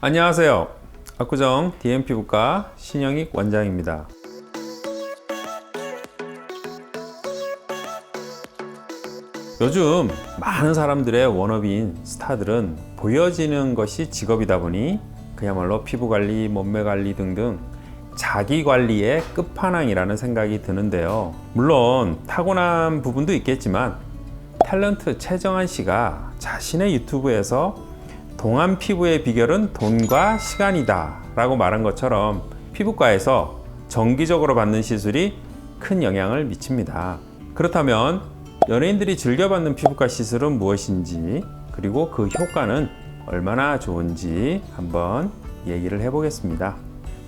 안녕하세요. 압구정 DM피부과 신영익 원장입니다. 요즘 많은 사람들의 워너비인 스타들은 보여지는 것이 직업이다 보니 그야말로 피부 관리, 몸매 관리 등등 자기 관리의 끝판왕이라는 생각이 드는데요. 물론 타고난 부분도 있겠지만 탤런트 최정한 씨가 자신의 유튜브에서 동안 피부의 비결은 돈과 시간이다 라고 말한 것처럼 피부과에서 정기적으로 받는 시술이 큰 영향을 미칩니다. 그렇다면 연예인들이 즐겨받는 피부과 시술은 무엇인지 그리고 그 효과는 얼마나 좋은지 한번 얘기를 해보겠습니다.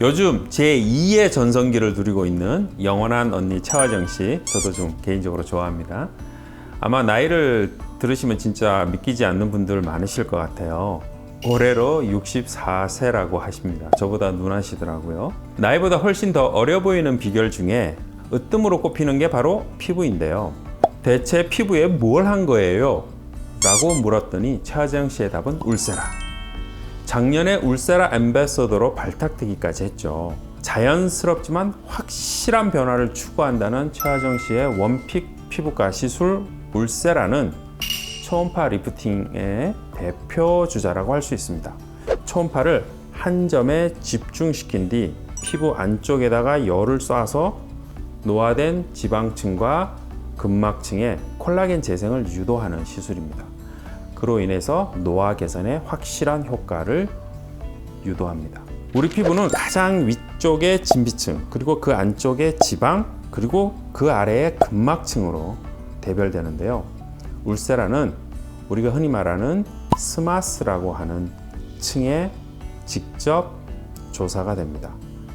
요즘 제2의 전성기를 누리고 있는 영원한 언니 차화정 씨 저도 좀 개인적으로 좋아합니다. 아마 나이를 들으시면 진짜 믿기지 않는 분들 많으실 것 같아요. 올해로 64세라고 하십니다. 저보다 누나시더라고요. 나이보다 훨씬 더 어려 보이는 비결 중에 으뜸으로 꼽히는 게 바로 피부인데요. 대체 피부에 뭘 한 거예요? 라고 물었더니 최하정 씨의 답은 울세라. 작년에 울세라 엠베서더로 발탁되기까지 했죠. 자연스럽지만 확실한 변화를 추구한다는 최하정 씨의 원픽 피부과 시술 울세라는 초음파 리프팅의 대표 주자라고 할 수 있습니다. 초음파를 한 점에 집중시킨 뒤 피부 안쪽에다가 열을 쏴서 노화된 지방층과 근막층의 콜라겐 재생을 유도하는 시술입니다. 그로 인해서 노화 개선에 확실한 효과를 유도합니다. 우리 피부는 가장 위쪽의 진피층, 그리고 그 안쪽의 지방, 그리고 그 아래의 근막층으로 대별되는데요. 울세라는 우리가 흔히 말하는 스마스라고 하는 층에 직접 조사가 됩니다.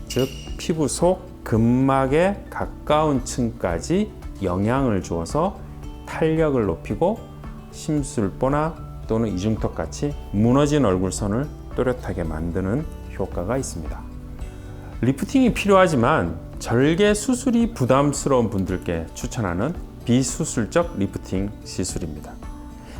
즉 피부 속 근막에 가까운 층까지 영향을 주어서 탄력을 높이고 심술보나 또는 이중턱 같이 무너진 얼굴선을 또렷하게 만드는 효과가 있습니다. 리프팅이 필요하지만 절개 수술이 부담스러운 분들께 추천하는 비수술적 리프팅 시술입니다.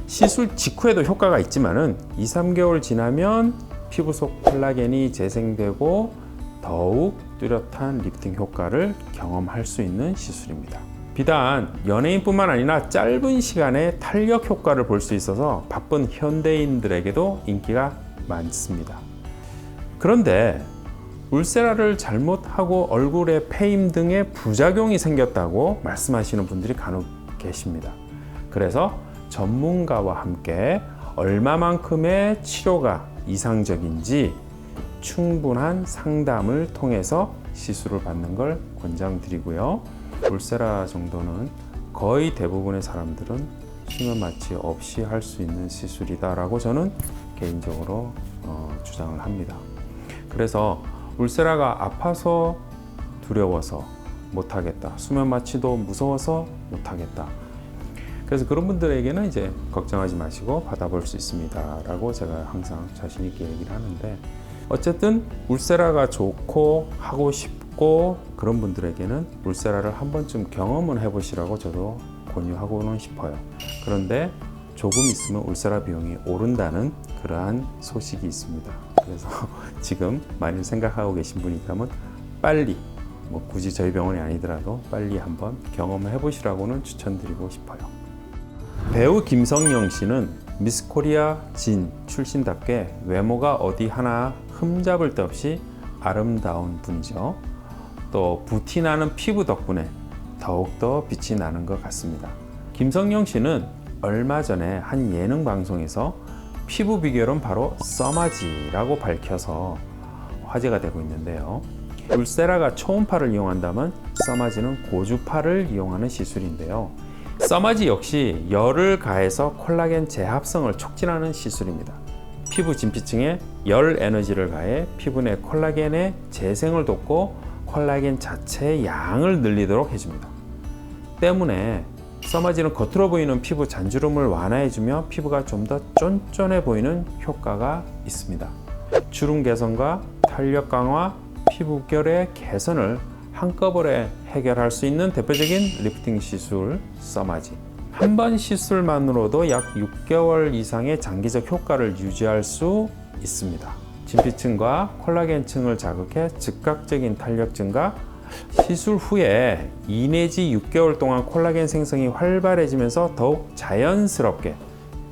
시술 직후에도 효과가 있지만은 2, 3개월 지나면 피부 속 콜라겐이 재생되고 더욱 뚜렷한 리프팅 효과를 경험할 수 있는 시술입니다. 비단 연예인뿐만 아니라 짧은 시간에 탄력 효과를 볼 수 있어서 바쁜 현대인들에게도 인기가 많습니다. 그런데 울세라를 잘못하고 얼굴에 패임 등의 부작용이 생겼다고 말씀하시는 분들이 간혹 계십니다. 그래서 전문가와 함께 얼마만큼의 치료가 이상적인지 충분한 상담을 통해서 시술을 받는 걸 권장드리고요. 울세라 정도는 거의 대부분의 사람들은 수면 마취 없이 할 수 있는 시술이다라고 저는 개인적으로 어, 주장을 합니다. 그래서 울세라가 아파서 두려워서 못하겠다. 수면 마취도 무서워서 못하겠다. 그래서 그런 분들에게는 이제 걱정하지 마시고 받아볼 수 있습니다 라고 제가 항상 자신 있게 얘기를 하는데 어쨌든 울세라가 좋고 하고 싶고 그런 분들에게는 울세라를 한 번쯤 경험을 해보시라고 저도 권유하고는 싶어요. 그런데 조금 있으면 울세라 비용이 오른다는 그러한 소식이 있습니다. 그래서 지금 많이 생각하고 계신 분이 있다면 빨리 뭐 굳이 저희 병원이 아니더라도 빨리 한번 경험을 해보시라고는 추천드리고 싶어요. 배우 김성령 씨는 미스 코리아 진 출신답게 외모가 어디 하나 흠잡을 데 없이 아름다운 분이죠. 또 부티나는 피부 덕분에 더욱더 빛이 나는 것 같습니다. 김성령 씨는 얼마 전에 한 예능 방송에서 피부 비결은 바로 써마지라고 밝혀서 화제가 되고 있는데요. 울세라가 초음파를 이용한다면 써마지는 고주파를 이용하는 시술인데요. 써마지 역시 열을 가해서 콜라겐 재합성을 촉진하는 시술입니다. 피부 진피층에 열 에너지를 가해 피부 내 콜라겐의 재생을 돕고 콜라겐 자체의 양을 늘리도록 해줍니다. 때문에 써마지는 겉으로 보이는 피부 잔주름을 완화해주며 피부가 좀 더 쫀쫀해 보이는 효과가 있습니다. 주름 개선과 탄력 강화, 피부결의 개선을 한꺼번에 해결할 수 있는 대표적인 리프팅 시술 써마지. 한 번 시술만으로도 약 6개월 이상의 장기적 효과를 유지할 수 있습니다. 진피층과 콜라겐층을 자극해 즉각적인 탄력 증가, 시술 후에 2 내지 6개월 동안 콜라겐 생성이 활발해지면서 더욱 자연스럽게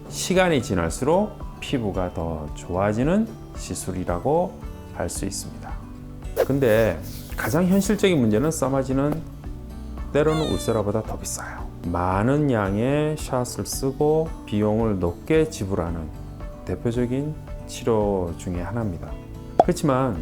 시간이 지날수록 피부가 더 좋아지는 시술이라고 할 수 있습니다. 근데 가장 현실적인 문제는 써마지는 때로는 울세라보다 더 비싸요. 많은 양의 샷을 쓰고 비용을 높게 지불하는 대표적인 치료 중에 하나입니다. 그렇지만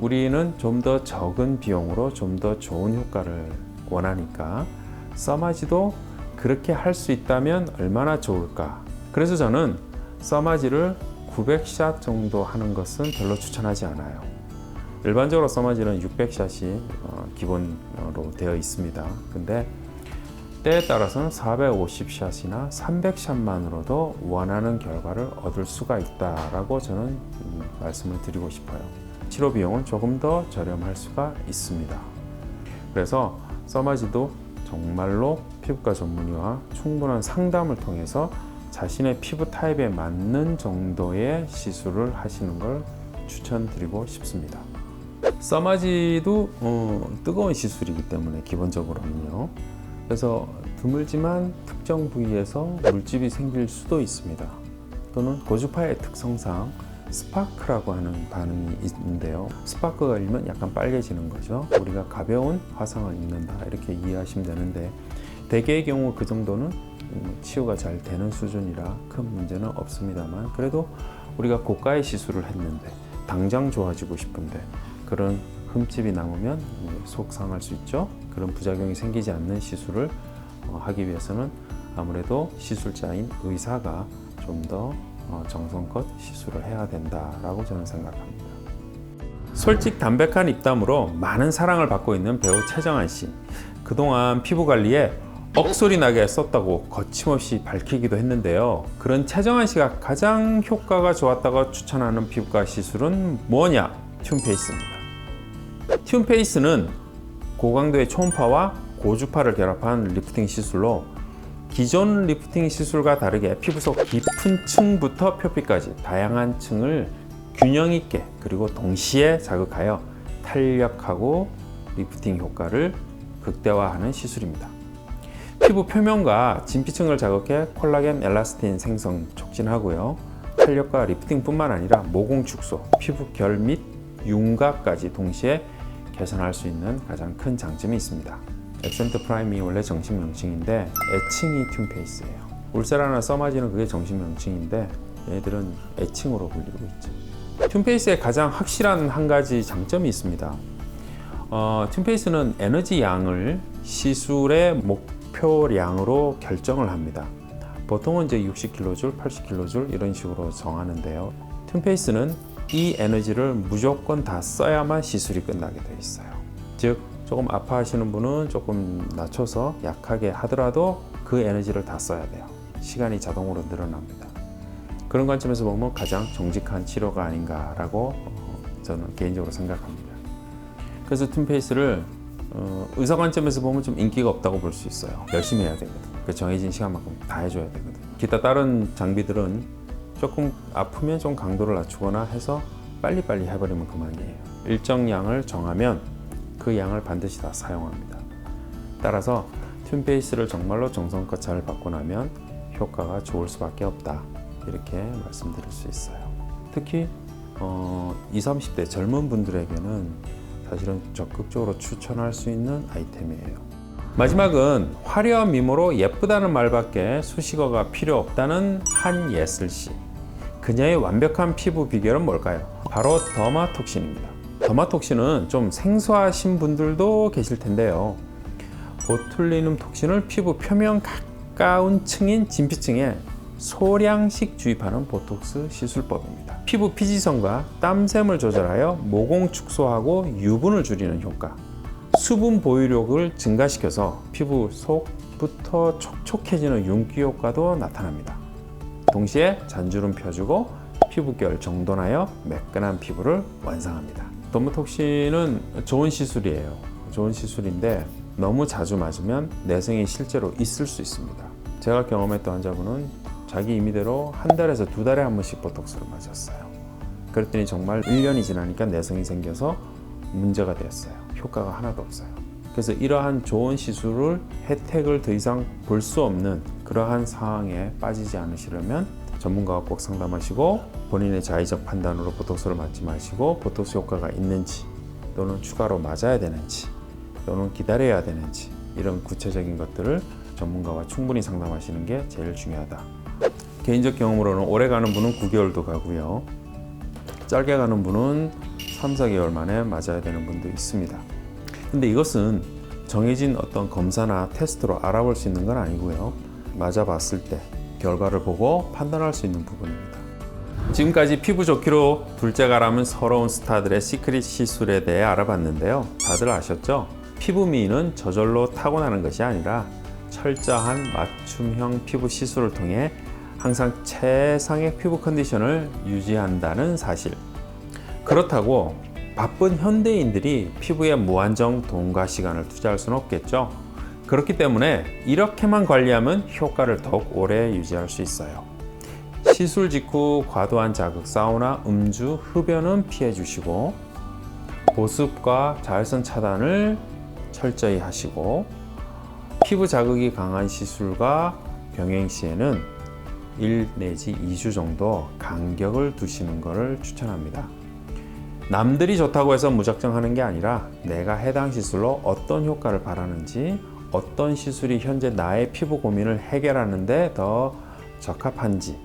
우리는 좀 더 적은 비용으로 좀 더 좋은 효과를 원하니까 써마지도 그렇게 할 수 있다면 얼마나 좋을까. 그래서 저는 써마지를 900샷 정도 하는 것은 별로 추천하지 않아요. 일반적으로 써마지는 600샷이 어, 기본으로 되어 있습니다. 근데 때에 따라서는 450샷이나 300샷만으로도 원하는 결과를 얻을 수가 있다라고 저는 음, 말씀을 드리고 싶어요. 치료 비용은 조금 더 저렴할 수가 있습니다. 그래서 써마지도 정말로 피부과 전문의와 충분한 상담을 통해서 자신의 피부 타입에 맞는 정도의 시술을 하시는 걸 추천드리고 싶습니다. 써마지도 어, 뜨거운 시술이기 때문에 기본적으로는요. 그래서 드물지만 특정 부위에서 물집이 생길 수도 있습니다. 또는 고주파의 특성상 스파크라고 하는 반응이 있는데요. 스파크가 일면 약간 빨개지는 거죠. 우리가 가벼운 화상을 입는다 이렇게 이해하시면 되는데 대개의 경우 그 정도는 음, 치유가 잘 되는 수준이라 큰 문제는 없습니다만 그래도 우리가 고가의 시술을 했는데 당장 좋아지고 싶은데 그런 흠집이 남으면 음, 속상할 수 있죠. 그런 부작용이 생기지 않는 시술을 어, 하기 위해서는 아무래도 시술자인 의사가 좀더 어, 정성껏 시술을 해야 된다라고 저는 생각합니다. 솔직 담백한 입담으로 많은 사랑을 받고 있는 배우 최정한 씨. 그동안 피부 관리에 억소리 나게 썼다고 거침없이 밝히기도 했는데요. 그런 최정한 씨가 가장 효과가 좋았다고 추천하는 피부과 시술은 뭐냐? 튠페이스입니다. 튠페이스는 고강도의 초음파와 고주파를 결합한 리프팅 시술로 기존 리프팅 시술과 다르게 피부 속 깊은 층부터 표피까지 다양한 층을 균형 있게 그리고 동시에 자극하여 탄력하고 리프팅 효과를 극대화하는 시술입니다. 피부 표면과 진피층을 자극해 콜라겐 엘라스틴 생성 촉진하고요. 탄력과 리프팅뿐만 아니라 모공 축소, 피부 결및 윤곽까지 동시에 개선할 수 있는 가장 큰 장점이 있습니다. 액센트 프라임이 원래 정식 명칭인데 애칭이 튠페이스예요. 울세라나 써마지는 그게 정식 명칭인데 얘들은 애칭으로 불리고 있죠. 튠페이스의 가장 확실한 한 가지 장점이 있습니다. 어, 튠페이스는 에너지 양을 시술의 목표량으로 결정을 합니다. 보통은 이제 60kJ, 80kJ 이런 식으로 정하는데요. 튠페이스는 이 에너지를 무조건 다 써야만 시술이 끝나게 돼 있어요. 즉 조금 아파하시는 분은 조금 낮춰서 약하게 하더라도 그 에너지를 다 써야 돼요. 시간이 자동으로 늘어납니다. 그런 관점에서 보면 가장 정직한 치료가 아닌가라고 어, 저는 개인적으로 생각합니다. 그래서 튠페이스를 어, 의사 관점에서 보면 좀 인기가 없다고 볼 수 있어요. 열심히 해야 되거든. 그 정해진 시간만큼 다 해줘야 되거든. 기타 다른 장비들은 조금 아프면 좀 강도를 낮추거나 해서 빨리빨리 해버리면 그만이에요. 일정 양을 정하면 그 양을 반드시 다 사용합니다. 따라서 튠페이스를 정말로 정성껏 잘 받고 나면 효과가 좋을 수밖에 없다. 이렇게 말씀드릴 수 있어요. 특히 어, 20, 30대 젊은 분들에게는 사실은 적극적으로 추천할 수 있는 아이템이에요. 마지막은 화려한 미모로 예쁘다는 말밖에 수식어가 필요 없다는 한예슬 씨. 그녀의 완벽한 피부 비결은 뭘까요? 바로 더마톡신입니다. 더마톡신은 좀 생소하신 분들도 계실 텐데요. 보툴리눔 톡신을 피부 표면 가까운 층인 진피층에 소량씩 주입하는 보톡스 시술법입니다. 피부 피지성과 땀샘을 조절하여 모공 축소하고 유분을 줄이는 효과, 수분 보유력을 증가시켜서 피부 속부터 촉촉해지는 윤기 효과도 나타납니다. 동시에 잔주름 펴주고 피부결 정돈하여 매끈한 피부를 완성합니다. 더모톡신은 좋은 시술이에요. 좋은 시술인데 너무 자주 맞으면 내성이 실제로 있을 수 있습니다. 제가 경험했던 환자분은 자기 임의대로 한 달에서 두 달에 한 번씩 보톡스를 맞았어요. 그랬더니 정말 1년이 지나니까 내성이 생겨서 문제가 되었어요. 효과가 하나도 없어요. 그래서 이러한 좋은 시술을 혜택을 더 이상 볼 수 없는 그러한 상황에 빠지지 않으시려면 전문가와 꼭 상담하시고 본인의 자의적 판단으로 보톡스를 맞지 마시고 보톡스 효과가 있는지 또는 추가로 맞아야 되는지 또는 기다려야 되는지 이런 구체적인 것들을 전문가와 충분히 상담하시는 게 제일 중요하다. 개인적 경험으로는 오래 가는 분은 9개월도 가고요. 짧게 가는 분은 3, 4개월 만에 맞아야 되는 분도 있습니다. 근데 이것은 정해진 어떤 검사나 테스트로 알아볼 수 있는 건 아니고요. 맞아봤을 때 결과를 보고 판단할 수 있는 부분입니다. 지금까지 피부 좋기로 둘째가 라면 서러운 스타들의 시크릿 시술에 대해 알아봤는데요. 다들 아셨죠? 피부 미인은 저절로 타고나는 것이 아니라 철저한 맞춤형 피부 시술을 통해 항상 최상의 피부 컨디션을 유지한다는 사실. 그렇다고 바쁜 현대인들이 피부에 무한정 돈과 시간을 투자할 수는 없겠죠. 그렇기 때문에 이렇게만 관리하면 효과를 더욱 오래 유지할 수 있어요. 시술 직후 과도한 자극, 사우나, 음주, 흡연은 피해 주시고 보습과 자외선 차단을 철저히 하시고 피부 자극이 강한 시술과 병행 시에는 1 내지 2주 정도 간격을 두시는 것을 추천합니다. 남들이 좋다고 해서 무작정 하는 게 아니라 내가 해당 시술로 어떤 효과를 바라는지 어떤 시술이 현재 나의 피부 고민을 해결하는데 더 적합한지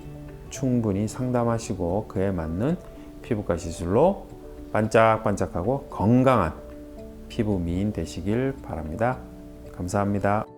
충분히 상담하시고 그에 맞는 피부과 시술로 반짝반짝하고 건강한 피부 미인 되시길 바랍니다. 감사합니다.